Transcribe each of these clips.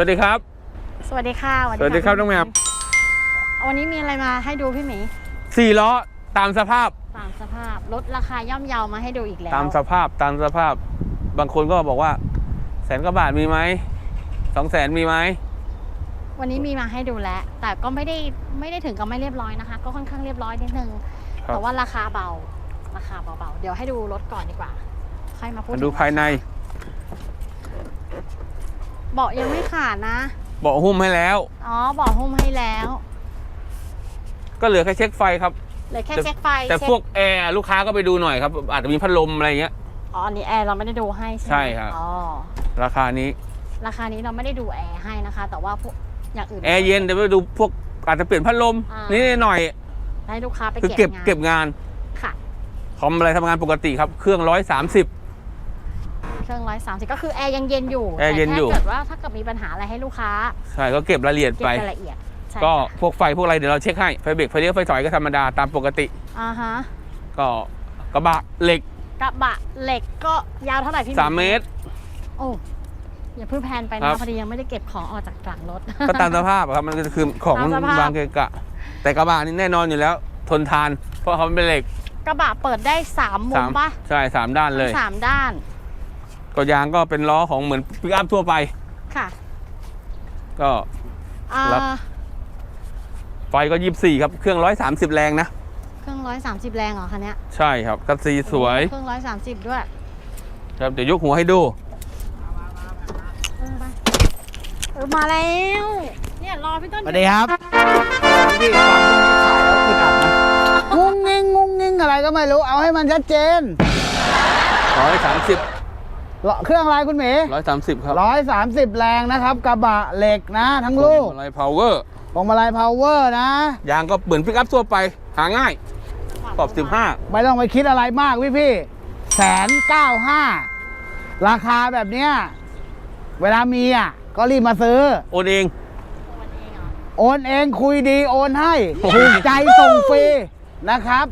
วัสดีครับ สวัสดีค่ะสวัสดีครับน้องแมว วันนี้มีอะไรมาให้ดูพี่หมีสี่ล้อตามสภาพ ตามสภาพลดราคาย่อมเยามาให้ดูอีกแล้ว ตามสภาพตามสภาพ บางคนก็บอกว่าแสนกว่าบาทมีไหมสองแสนมีไหมวันนี้มีมาให้ดูแล้ว แต่ก็ไม่ได้ไม่ได้ถึงกับไม่เรียบร้อยนะคะ ก็ค่อนข้างเรียบร้อยนิดนึงครับแต่ว่าราคาเบาราคาเบาๆ เดี๋ยวให้ดูรถก่อนดีกว่า ค่อยมาพูดมาถึงดูภายใน เบาะยังไม่ขาดนะ เบาะหุ้มให้แล้ว อ๋อเบาะหุ้มให้แล้ว ก็เหลือแค่เช็คไฟครับ เหลือแค่แต่เช็คไฟแต่เช็คพวกแอร์ลูกค้าก็ไปดูหน่อยครับอาจจะมีพัดลมอะไรเงี้ย อ๋ออันนี้แอร์เราไม่ได้ดูให้ใช่ไหมใช่ครับ อ๋อ ราคานี้ราคานี้เราไม่ได้ดูแอร์ให้นะคะ แต่ว่าพวกอย่างอื่น แอร์เย็นเดี๋ยวไปดูพวกอาจจะเปลี่ยนพัดลมอ่านิ นิดหน่อยให้ลูกค้าไปคือเก็เก็บบงานเก็บงานค่ะ คอมอะไรทำงานปกติครับ เครื่องร้อยสามสิบ เครื่องร้อยสามสิบก็คือแอร์ยังเย็นอยู่แอร์เย็นอยู่แต่แค่เกิดว่าถ้าเกิดมีปัญหาอะไรให้ลูกค้าใช่ก็เก็บรายละเอียดเก็บไป รายละเอียดใช่ก็ค่ะพวกไฟพวกอะไรเดี๋ยวเราเช็คให้ไฟเบรกไฟเลี้ยวไฟถอยก็ธรรมดาตามปกติ อ่าฮะก็กระบะเหล็ก กระบะเหล็กก็ยาวเท่าไหร่พี่3เมตร โอ้อย่าเพิ่งแพนไปครันะบ พอดียังไม่ได้เก็บของออกจากหลังรถ ก็ตามสภาพอะครับมันก็คือของตามสภาพ วางเกะกะ แต่กระบะนี่แน่นอนอยู่แล้ว ทนทาน เพราะเขาเป็นเหล็กกระบะเปิดได้สามมุสามมปะใช่สามด้านเลย ทั้งสามด้าน ก็ยางก็เป็นล้อของเหมือนปิกอัพทั่วไป ค่ะก็ อ่ารับ ไฟก็ยี่สี่ครับเครื่องร้อยสามสิบแรงนะ เครื่องร้อยสามสิบแรงเหรอคันเนี้ยใช่ครับกัตซีสวยเครื่องร้อยสามสิบด้วยครับเดี๋ยวยกหัวให้ดู เออไปเออมาแล้ว เนี่ยรอพี่ต้นสวัสดีครับพี่ฟังพวกนี้ขายแล้วอึดอัดนะงุ้งงิ้งงุ้งงิ้งอะไรก็ไม่รู้ เอาให้มันชัดเจนร้อยสามสิบ เครื่องอะไรคุณหมีร้อยสามสิบครับร้อยสามสิบแรงนะครับ กระบะเหล็กนะ ทั้งลูกอะไรพาวเวอร์พวงมาลัยพาวเวอร์นะ ยางก็เหมือนปิกอัพทั่วไป หาง่ายขอบสิบห้าไม่ต้องไปคิดอะไรมากพี่พี่แสนเก้าห้าราคาแบบเนี้ย เวลามีอะ ก็รีบมาซื้อ โอนเอง โอนเองคุยดีโอนให้ถูกใจส่งฟรีนะครับ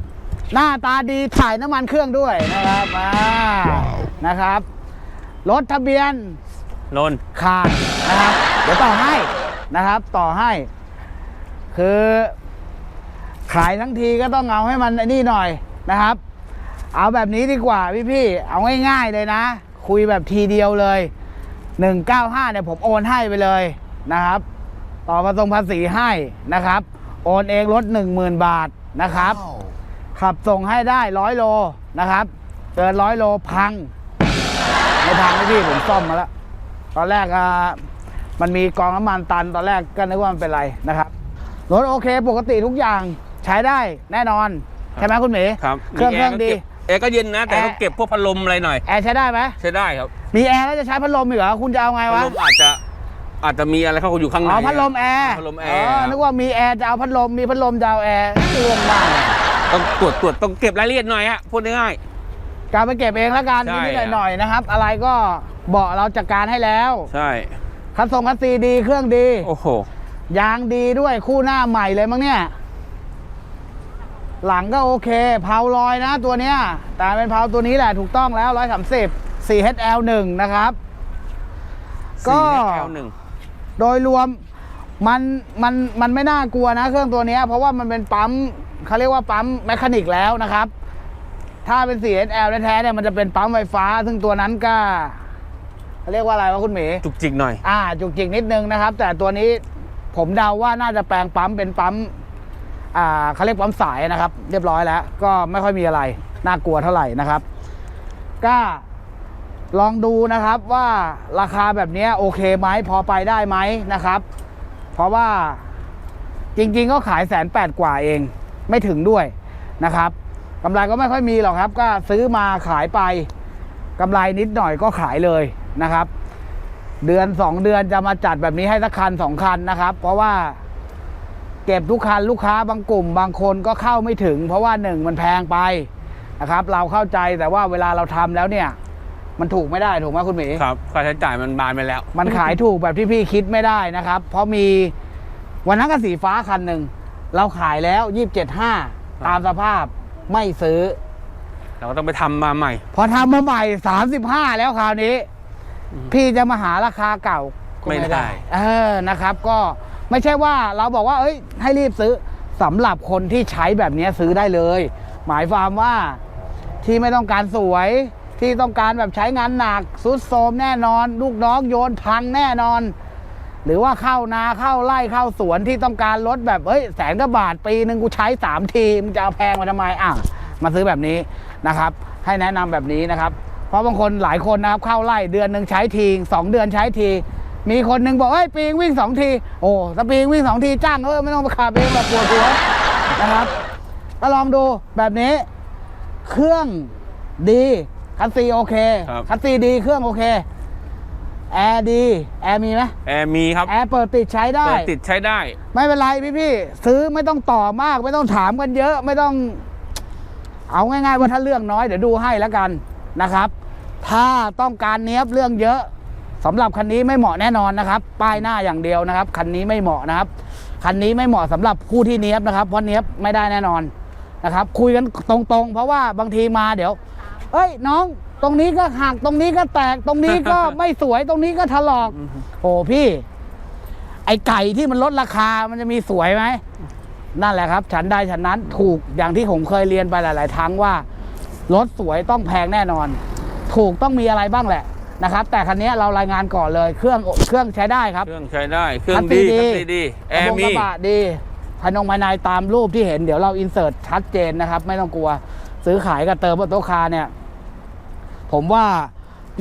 หน้าตาดีถ่ายน้ำมันเครื่องด้วยนะครับอ่านะครับ รถทะเบียนนนท์ขาดนะครับ เดี๋ยวต่อให้นะครับ ต่อให้ คือ ขายทั้งทีก็ต้องเอาให้มันไอ้นี่หน่อยนะครับ เอาแบบนี้ดีกว่าพี่ๆเอาง่ายๆเลยนะ คุยแบบทีเดียวเลย 195เนี่ยผมโอนให้ไปเลยนะครับ ต่อมาตรงภาษีให้นะครับ โอนเองลด10,000 บาทนะครับ ขับส่งให้ได้ร้อยโลนะครับ เกินร้อยโลพัง ไม่พังนะพี่ผมซ่อมมาแล้ว ตอนแรกอะมันมีกองน้ำมันตันตอนแรกก็นึกว่ามันเป็นไรนะครับรถโอเค ปกติทุกอย่างใช้ได้แน่นอน ใช่ไหมคุณหมีครับเครื่องเครื่องดีแอร์ก็เย็นนะ แต่แอร์ต้องเก็บพวกพัดลมอะไรหน่อยแอร์ใช้ได้ไหมใช้ได้ครับ มีแอร์แล้วจะใช้พัดลมอีกเหรอคุณจะเอาไงพัดวะลมอาจจะอาจจะมีอะไรเข้าอยู่ข้างในอ๋อพัดลมแอร์พัดลมแอเอร์อนึกว่ามีแอร์จะเอาพัดลมมีพัดลมจะเอาแอร์เรื่องมากต้องตรวจตรวจต้องเก็บรายละเอียดหน่อยฮะพูดง่าย การไปเก็บเองแล้วกันใช่นิดๆหน่อยๆนะครับ อะไรก็เบาะเราจัดการให้แล้วๆใช่ คันส่งคัสซีดีเครื่องดี โอ้โห ยางดีด้วยคู่หน้าใหม่เลยมั้งเนี่ย หลังก็โอเคเผาลอยนะตัวเนี้ย แต่เป็นเผาตัวนี้แหละถูกต้องแล้ว 130 4HL1 นะครับ ก็4 L 1 โดยรวมมันมันมันไม่น่ากลัวนะเครื่องตัวเนี้ยเพราะว่ามันเป็นปั๊มเขาเรียกว่าปั๊มแมคานิกแล้วนะครับ ถ้าเป็น 4HL แท้ๆเนี่ยมันจะเป็นปั๊มไฟฟ้า ซึ่งตัวนั้นก็เขาเรียกว่าอะไรวะคุณหมี จุกจิกหน่อย อ่า จุกจิกนิดนึงนะครับ แต่ตัวนี้ผมเดาว่าน่าจะแปลงปั๊มเป็นปั๊มอ่าเขาเรียกปั๊มสายนะครับ เรียบร้อยแล้ว ก็ไม่ค่อยมีอะไร น่ากลัวเท่าไหร่นะครับ ก็ลองดูนะครับว่าราคาแบบนี้โอเคไหมพอไปได้ไหมนะครับ เพราะว่าจริงๆก็ขายแสนแปดกว่าเอง ไม่ถึงด้วยนะครับ กำไรก็ไม่ค่อยมีหรอกครับ ก็ซื้อมาขายไปกำไรนิดหน่อยก็ขายเลยนะครับ เดือนสองเดือนจะมาจัดแบบนี้ให้สักคันสองคันนะครับ เพราะว่าเก็บทุกคันลูกค้าบางกลุ่ม บางคนก็เข้าไม่ถึง เพราะว่าหนึ่งมันแพงไปนะครับ เราเข้าใจแต่ว่าเวลาเราทำแล้วเนี่ย มันถูกไม่ได้ถูกไหมคุณหมีครับค่าใช้จ่ายมันบานไปแล้ว มันขายถูกแบบที่พี่คิดไม่ได้นะครับ เพราะมีวันนั้นก็สีฟ้าคันหนึ่งเราขายแล้วยี่สิบเจ็ดห้าตามสภาพ ไม่ซื้อ เราก็ต้องไปทำมาใหม่ พอทำมาใหม่สามสิบห้าแล้วคราวนี้ อืมพี่จะมาหาราคาเก่าก็ไม่ได้ เออนะครับ ก็ไม่ใช่ว่าเราบอกว่า เอ้ย ให้รีบซื้อสำหรับคนที่ใช้แบบนี้ซื้อได้เลย หมายความว่าที่ไม่ต้องการสวยที่ต้องการแบบใช้งานหนักซุดโทรมแน่นอน ลูกน้องโยนพังแน่นอน หรือว่าเข้านาเข้าไร่เข้าสวนที่ต้องการรถแบบเฮ้ยแสนกว่าบาทปีหนึ่งกูใช้สามทีมึงจะเอาแพงมาทำไมอะมาซื้อแบบนี้นะครับ ให้แนะนำแบบนี้นะครับ เพราะบางคนหลายคนนะครับเข้าไร่เดือนหนึ่งใช้ทีสองเดือนใช้ที มีคนหนึ่งบอกเอ้ยปีงวิ่งสองทีโอ้ถ้าปีงวิ่งสองทีจ้างเออไม่ต้องไปขับเองแบบปวดหัวนะครับก็ลองดูแบบนี้ เครื่องดีคัสซีโอเคครับคัสซีดีเครื่องโอเค แอร์ดี แอร์มีไหมแอร์มีครับแอร์เปิดติดใช้ได้ เปิดติดใช้ได้ ไม่เป็นไรพี่พี่ๆซื้อไม่ต้องต่อมาก ไม่ต้องถามกันเยอะไม่ต้อง เอาง่ายๆว่าถ้าเรื่องน้อยเดี๋ยวดูให้แล้วกันนะครับ ถ้าต้องการเนี้ยบเรื่องเยอะสำหรับคันนี้ไม่เหมาะแน่นอนนะครับ ป้ายหน้าอย่างเดียวนะครับ คันนี้ไม่เหมาะนะครับ คันนี้ไม่เหมาะสำหรับผู้ที่เนี้ยบนะครับ เพราะเนี้ยบไม่ได้แน่นอนนะครับ คุยกันตรงๆ เพราะว่าบางทีมาเดี๋ยว เอ้ยน้อง ตรงนี้ก็หักตรงนี้ก็แตกตรงนี้ก็ไม่สวยตรงนี้ก็ถลอก โอ้พี่ ไอไก่ที่มันลดราคามันจะมีสวยไหมนั่นแหละครับ ฉันได้ฉันนั้นถูกอย่างที่ผมเคยเรียนไปหลายๆครั้งว่ารถสวยต้องแพงแน่นอน ถูกต้องมีอะไรบ้างแหละนะครับ แต่คันนี้เรารายงานก่อนเลยเครื่องเครื่องใช้ได้ครับ เครื่องใช้ได้ เครื่องคัสซีดีดีคัสซีดีแอร์กมีระบะดีภายนงภายในตามรูปที่เห็นเดี๋ยวเราอินเสิร์ตชัดเจนนะครับ ไม่ต้องกลัว ซื้อขายกับเติมบนโต๊ะคาเนี่ย ผมว่า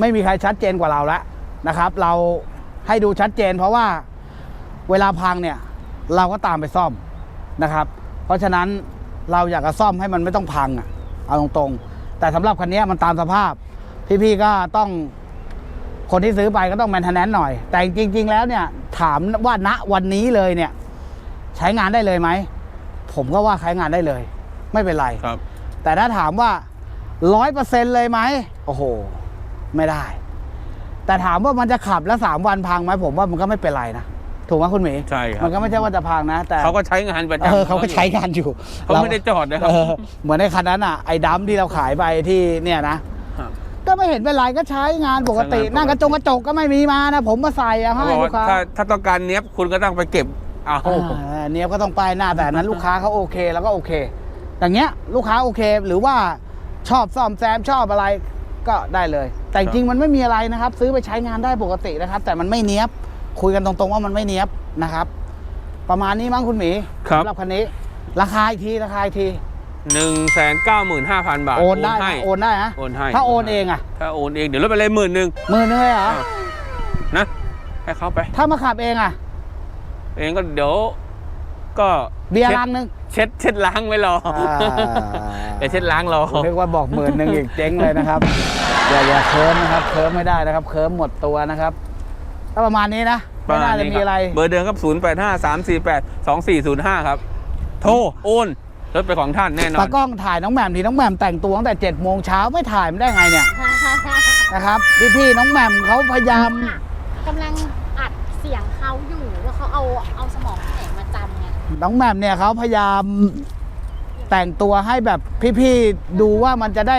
ไม่มีใครชัดเจนกว่าเราแล้วนะครับ เราให้ดูชัดเจน เพราะว่าเวลาพังเนี่ยเราก็ตามไปซ่อมนะครับ เพราะฉะนั้นเราอยากจะซ่อมให้มันไม่ต้องพังอะเอาตรงๆ แต่สำหรับคันนี้มันตามสภาพ พี่ๆก็ต้องคนที่ซื้อไปก็ต้องแมนเทนแนนหน่อย แต่จริง ๆ แล้วเนี่ยถามว่าณวันนี้เลยเนี่ย ใช้งานได้เลยไหม ผมก็ว่าใช้งานได้เลย ไม่เป็นไรครับ แต่ถ้าถามว่าร้อยเปอร์เซ็นเลยไหม โอ้โห ไม่ได้ แต่ถามว่ามันจะขับแล้วสามวันพังไหมผมว่ามันก็ไม่เป็นไรนะถูกไหมคุณหมีใช่ครับมันก็ไม่ใช่ว่าจะพังนะ แต่เขาก็ใช้งานประจำเออเขาก็ใช้งานอยู่เขาไม่ได้จอดนะครับเออเหมือนในคันนั้นอะไอ้ดัมที่เราขายไปที่เนี่ยนะครับก็ไม่เห็นเป็นไรก็ใช้งานปกติใช้งานปกตินั่งกระจงกระจกก็ไม่มีมานะผมมาใส่เอาเขาให้บอกลูว่ากค้าถ้าถ้าต้องการเนี้ยบคุณก็ต้องไปเก็บเอาอ่าเนี่ยก็ต้องป้ายหน้าแต่อันนั้นลูกค้าเขาโอเคแล้วก็โอเค อย่างเงี้ยลูกค้าโอเคหรือว่าชอบซ่อมแซมชอบอะไร ก็ได้เลย แต่จริงๆมันไม่มีอะไรนะครับ ซื้อไปใช้งานได้ปกตินะครับ แต่มันไม่เนี้ยบ คุยกันตรงๆว่ามันไม่เนี้ยบนะครับ ประมาณนี้มั้งคุณหมีครับสำหรับคันนี้ ราคาอีกทีราคาอีกทีหนึ่งแสนเก้าหมื่นห้าพันบาท โอนได้ให้นะโอนได้นะโอนให้ถ้าโอนเองอะถ้าโอนเองเดี๋ยวลดไปเลยหมื่นหนึ่งหมื่นนึงเลยเหรออ่านะให้เขาไปถ้ามาขับเองอะเองก็เดี๋ยวก็เบียร์ช็ดลังนึงเช็ดเช็ดล้างไว้รออาเดี๋ยวเช็ดล้างรอผมนึกว่าบอกหมื่นหนึ่งอีกเจ๊งเลยนะครับ อย่าอย่าเคิร์มนะครับเคิร์มไม่ได้นะครับเคิร์มหมดตัวนะครับก็ประมาณนี้นะไม่น่าจะมีอะไรเบอร์เดิมครับ 0 8 5 3 4 8 2 4 0 5 ครับ โทรโอนรถเป็นของท่านแน่นอตาน กล้องถ่ายน้องแหม่มทีน้องแหม่มแต่งตัวตั้งแต่เจ็ดโมงเช้าไม่ถ่ายไม่ได้ไงเนี่ย นะครับพี่พี่ๆน้องแหม่มเขาพยายามกำลังอัดเสียงเขาอยู่ว่าเขาเอาเอาสมองที่ไหนมาจำไงน้องแหม่มเนี่ยเขาพยายามแต่งตัวให้แบบพี่ๆดูว่ามันจะได้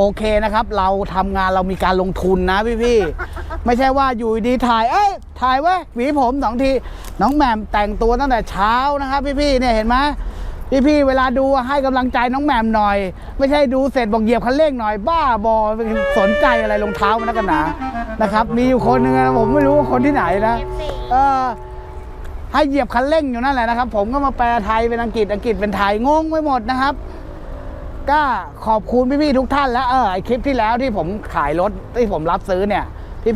โอเคนะครับ เราทำงานเรามีการลงทุนนะพี่ๆไม่ใช่ว่าอยู่ดีถ่าย เอ้ยถ่ายไว้ยหวีผมสองทีน้องแหม่มแต่งตัวตั้งแต่เช้านะครับ พี่ๆเนี่ยเห็นไหมพี่ๆเวลาดูให้กำลังใจน้องแหม่มหน่อย ไม่ใช่ดูเสร็จบอกเหยียบคันเร่งหน่อย บ้าบอสนใจอะไรรองเท้ามันนักกันหนานะครับ มีอยู่คนหนึงนะผมไม่รู้ว่าคนที่ไหนนะ FC เออให้เหยียบคันเร่งอยู่นั่นแหละนะครับ ผมก็มาแปลไทยเป็นอังกฤษอังกฤษเป็นไทยงงไปหมดนะครับ ก็ขอบคุณพี่ๆทุกท่านแล้วเออไอคลิปที่แล้วที่ผมขายรถที่ผมรับซื้อเนี่ย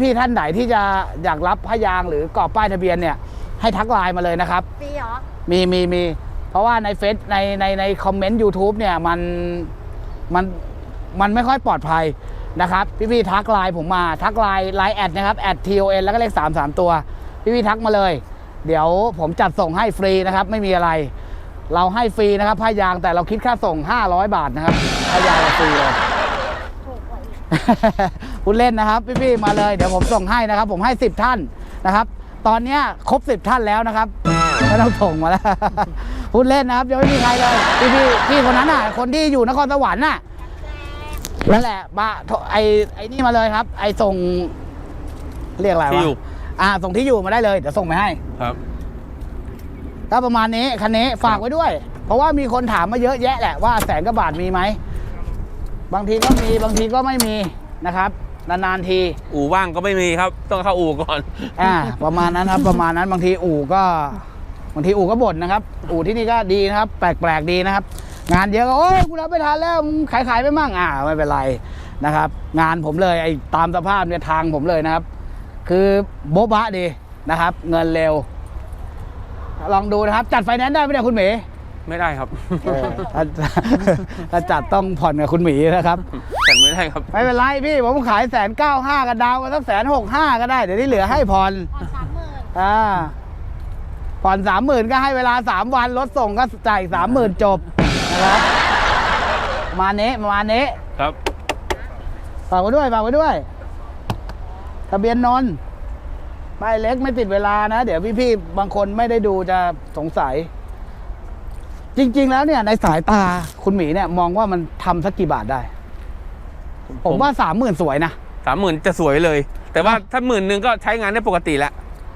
พี่ๆท่านไหนที่จะอยากรับพยางค์หรือกรอบป้ายทะเบียนเนี่ย ให้ทักไลน์มาเลยนะครับฟรีเหรอ มีมีมีเพราะว่าในเฟซในในในคอมเมนต์ YouTube เนี่ยมันมันมันไม่ค่อยปลอดภัยนะครับ พี่ๆทักไลน์ผมมาทักไลน์ไลน์แอดนะครับแอด ton แล้วก็เลข3 3 ตัว พี่ๆทักมาเลย เดี๋ยวผมจัดส่งให้ฟรีนะครับ ไม่มีอะไร เราให้ฟรีนะครับผ้ายางแต่เราคิดค่าส่ง 500 บาทนะครับผ้ายางเราฟรีเลยถูกกว่าอีกพูดเล่นนะครับ พี่ๆมาเลยเดี๋ยวผมส่งให้นะครับ ผมให้ 10 ท่านนะครับ ตอนเนี้ยครบ 10 ท่านแล้วนะครับไม่ต้องส่งมาแล้วพูดเล่นนะครับยังไม่มีใครเลยพี่พี่พี่คนนั้นน่ะ คนที่อยู่นครสวรรค์น่ะนั่นแหละมาโทรไอไอนี่มาเลยครับ ไอส่ง เรียกอะไรที่วะอยู่อ่า ส่งที่อยู่มาได้เลยเดี๋ยวส่งไปให้ครับ ก็ประมาณนี้คันนี้ฝากไว้ด้วย เพราะว่ามีคนถามมาเยอะแยะแหละว่าแสนกว่าบาทมีไหม บางทีก็มีบางทีก็ไม่มีนะครับ นานๆที อู่ว่างก็ไม่มีครับ ต้องเข้าอู่ก่อน อ่า ประมาณนั้นครับประมาณนั้นบางทีอู่ก็บางทีอู่ก็บ่นนะครับ อู่ที่นี่ก็ดีนะครับ แปลกๆดีนะครับ งานเยอะก็โอ้ยกูรับไม่ทันแล้วมึงขายขายๆไปมั่งอ่าไม่เป็นไรนะครับ งานผมเลยไอ้ตามสภาพเนี่ยทางผมเลยนะครับ คือโบ๊ะบะดีนะครับ เงินเร็ว ลองดูนะครับ จัดไฟแนนซ์ได้ไหมเนี่ยคุณหมีไม่ได้ครับเออถ้าถ้าจัดต้องผ่อนกับคุณหมีนะครับ แต่ไม่ได้ครับไม่เป็นไรพี่ ผมขายแสนเก้าห้าก็ดาวก็สักแสนหกห้าก็ได้ เดี๋ยวที่เหลือให้ผ่อนผ่อนสามหมื่นอ่าผ่อนสามหมื่นก็ให้เวลาสามวันรถส่งก็จ่ายสามหมื่นจบนะครับประมาณนี้ประมาณนี้ครับฝากไว้ด้วยฝากไว้ด้วย ทะเบียนนนท์ ป้ายเล็กไม่ติดเวลานะ เดี๋ยวพี่ๆบางคนไม่ได้ดูจะสงสัย จริง ๆ แล้วเนี่ยในสายตาคุณหมีเนี่ยมองว่ามันทำสักกี่บาทได้ ผมว่าสามหมื่นสวยนะสามหมื่นจะสวยเลย แต่ว่าถ้าหมื่นหนึ่งก็ใช้งานได้ปกติแล้ว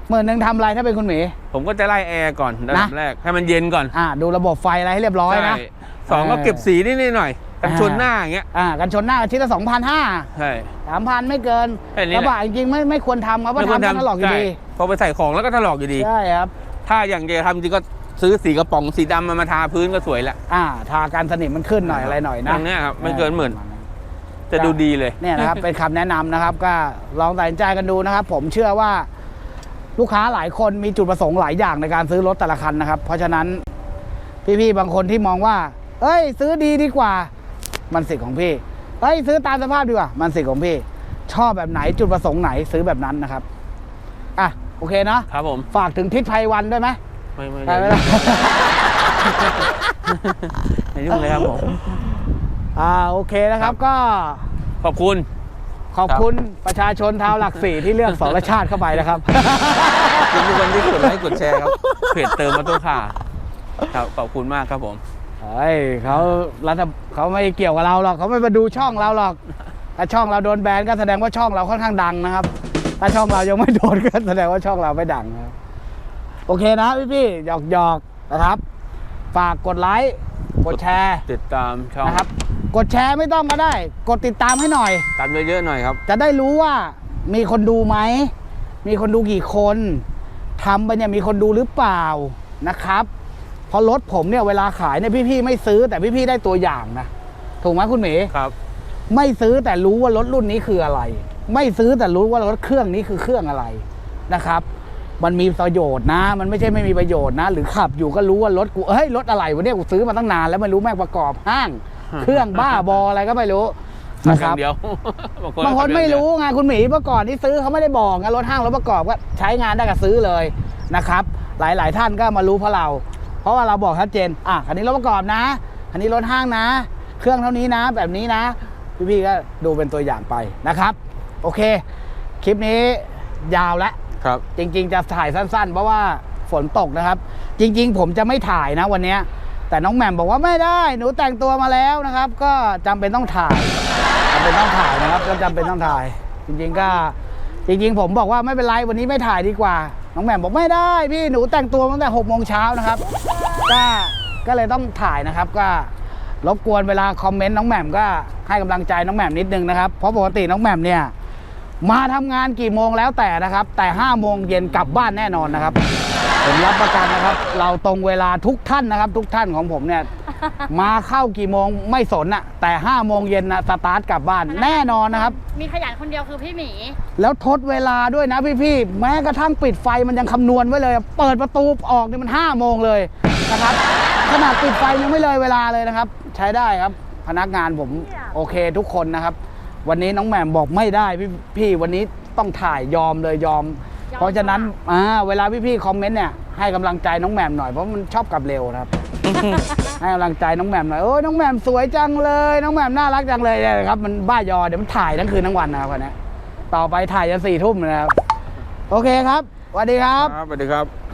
หมื่นหนึ่งทำอะไรถ้าเป็นคุณหมี ผมก็จะไล่แอร์ก่อนระดับนะ แรกให้มันเย็นก่อนอ่า ดูระบบไฟอะไรให้เรียบร้อยนะ ใช่สองก็เออเก็บสีนิดๆหน่อย กันอ่าชนหน้าอย่างเงี้ยอ่ากันชนหน้าอาทิตย์ละสองพันห้าใช่ สามพันไม่เกินแค่นี้กแหละ ระบะจริงๆไม่ไม่ควรทำครับว่าไม่ควรทำก็ถลอกอยู่ใช่ดีพอไปใส่ของแล้วก็ถลอกอยู่ดี ใช่ครับ ถ้าอย่างเดียวทำจริงก็ซื้อสีกระป๋องสีดำมามาทาพื้นก็สวยละอ่าทาการสนิมมันขึ้นหน่อยอะไรหน่อยนะอย่างเนี้ยครับไม่เกินหมื่นจะดูดีเลย เนี่ยนะครับ เป็นคำแนะนำนะครับ ก็ลองตัดสินใจกันดูนะครับ ผมเชื่อว่าลูกค้าหลายคนมีจุดประสงค์หลายอย่างในการซื้อรถแต่ละคันนะครับ เพราะฉะนั้นพี่ๆบางคนที่มองว่า เอ้ย ซื้อดีดีกว่า มันสิทธิ์ของพี่เอ้ยซื้อตามสภาพดีกว่า มันสิทธิ์ของพี่ ชอบแบบไหนจุดประสงค์ไหนซื้อแบบนั้นนะครับ อะ โอเคเนาะครับผม ฝากถึงทิศไพวันด้วยไหมไม่ไม่ได้ไหมได้ล่ะไม่ยุ่งเลยครับผม อ่าโอเคนะครับก็ ขอบคุณ ขอบคุณประชาชนชาวหลักสี่ที่เลือกสรชาติเข้าไปนะครับ ขอบคุณทุกคนที่กดไลค์กดแชร์ครับเพจเติมมาตุ้ค่าครับขอบคุณมากครับผม เฮ้ยเขารัฐเขาไม่เกี่ยวกับเราหรอกเขาไม่มาดูช่องเราหรอก ถ้าช่องเราโดนแบนก็แสดงว่าช่องเราค่อนข้างดังนะครับ ถ้าช่องเรายังไม่โดนก็แสดงว่าช่องเราไม่ดังนะครับ โอเคนะพี่พี่หยอกหยอกๆนะครับ ฝากกดไลค์กดแชร์ติดตามช่องนะครับ กดแชร์ไม่ต้องก็ได้ กดติดตามให้หน่อย ตามเยอะๆหน่อยครับ จะได้รู้ว่ามีคนดูไหม มีคนดูกี่คนทำไปเนี่ยมีคนดูหรือเปล่านะครับเพราะรถผมเนี่ยเวลาขายเนี่ยพี่ๆไม่ซื้อแต่พี่ๆได้ตัวอย่างนะถูกไหมคุณหมีครับ ไม่ซื้อแต่รู้ว่ารถรุ่นนี้คืออะไร ไม่ซื้อแต่รู้ว่ารถเครื่องนี้คือเครื่องอะไรนะครับ มันมีประโยชน์นะ มันไม่ใช่ไม่มีประโยชน์นะ หรือขับอยู่ก็รู้ว่ารถกูเฮ้ยรถอะไรวะเนี่ยกูซื้อมาตั้งนานแล้วไม่รู้แม่งประกอบห้าง เครื่องบ้าบออะไรก็ไม่รู้นะนะคครัรับบเดียวบางคนไม่รู้ไงคุณหมีเมื่อก่อนที่ซื้อเขาไม่ได้บอกไงรถห้างรถประกอบก็ใช้งานได้ก็ซื้อเลยนะครับ หลาย ๆ ท่านก็มารู้เพราะเราเพ ราะว่าเราบอกชัดเจน อะคันนี้รถประกอบนะคันนี้รถห้างนะ เครื่องเท่านี้นะ แบบนี้นะ พี่ๆก็ดูเป็นตัวอย่างไปนะครับ โอเค คลิปนี้ยาวแล้วครับ จริง ๆ จะถ่ายสั้น ๆ เพราะว่าฝนตกนะครับ จริง ๆ ผมจะไม่ถ่ายนะวันเนี้ยแต่น้องแหม่มบอกว่าไม่ได้ หนูแต่งตัวมาแล้วนะครับ ก็จำเป็นต้องถ่ายจำเป็นต้องถ่ายนะครับ ก็จำเป็นต้องถ่าย จริง ๆ ก็จริง ๆ ผมบอกว่าไม่เป็นไรวันนี้ไม่ถ่ายดีกว่า น้องแหม่มบอกไม่ได้พี่หนูแต่งตัวตั้งแต่หกโมงเช้านะครับก็ก็เลยต้องถ่ายนะครับก็รบกวนเวลาคอมเมนต์น้องแหม่มก็ให้กำลังใจน้องแหม่มนิดนึงนะครับเพราะปกติน้องแหม่มเนี่ยมาทำงานกี่โมงแล้วแต่นะครับ แต่5้าโมงเย็นกลับบ้านแน่นอนนะครับ ผมรับประกันนะครับ เราตรงเวลาทุกท่านนะครับ ทุกท่านของผมเนี่ย มาเข้ากี่โมงไม่สนอะแต่5้าโมงเย็นนะสตาร์ทกลับบ้านแน่นอนนะครับ มีขยันคนเดียวคือพี่หมี แล้วทดเวลาด้วยนะพี่ๆแม้กระทั่งปิดไฟมันยังคำนวณไว้เลย เปิดประตูออกเนี่ยมัน5้าโมงเลยนะครับขนาดปิดไฟยังไม่เลยเวลาเลยนะครับ ใช้ได้ครับ พนักงานผมโอเคทุกคนนะครับ วันนี้น้องแหม่มบอกไม่ได้พี่พี่วันนี้ต้องถ่ายยอมเลยยอม เพราะฉะนั้นอ่าเวลาพี่ๆคอมเมนต์เนี่ยให้กำลังใจน้องแหม่มหน่อยเพราะมันชอบกลับเร็วนะครับ ให้กำลังใจน้องแหม่มหน่อยโอ้ยน้องแหม่มสวยจังเลย น้องแหม่มน่ารักจังเลยเนี่ยนะครับ มันบ้ายอเดี๋ยวมันถ่ายทั้งคืนทั้งวันนะครับวันนี้ต่อไปถ่ายจนสี่ทุ่มนะครับ โอเคครับสวัสดีครับ ครับสวัสดีครับ